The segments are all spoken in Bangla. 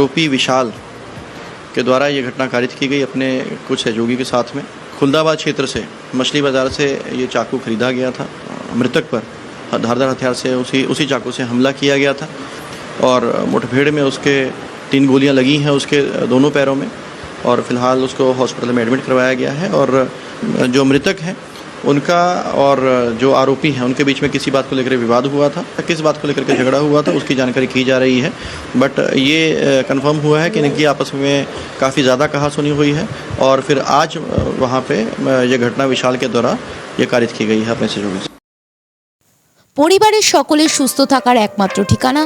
आरोपी विशाल के द्वारा ये घटना कारित की गई अपने कुछ सहयोगी के साथ में। खुलदाबाद क्षेत्र से, मछली बाज़ार से ये चाकू खरीदा गया था, मृतक पर धारदार हथियार से उसी उसी चाकू से हमला किया गया था और मुठभेड़ में उसके तीन गोलियाँ लगी हैं उसके दोनों पैरों में और फ़िलहाल उसको हॉस्पिटल में एडमिट करवाया गया है और जो मृतक हैं उनका और जो आरोपी हैं उनके बीच में किसी बात को लेकर विवाद हुआ था किस बात को लेकर के झगड़ा हुआ था उसकी जानकारी की जा रही है बट ये कंफर्म हुआ है कि इनकी आपस में काफ़ी ज़्यादा कहा सुनी हुई है और फिर आज वहाँ पे ये घटना विशाल के द्वारा ये कारित की गई है अपने सहयोगी से পরিবারের সকলের সুস্থ থাকার একমাত্র ঠিকানা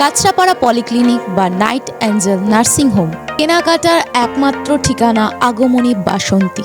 কাছড়াপাড়া পলিক্লিনিক বা নাইট অ্যাঞ্জেল নার্সিং হোম কেনাকাটার একমাত্র ঠিকানা আগমনী বাসন্তী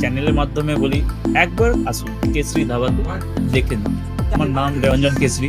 চ্যানেলের মাধ্যমে বলি একবার আসুন কেসরি ধাবাতে দেখে নিন। আমার নাম রঞ্জন কেসরি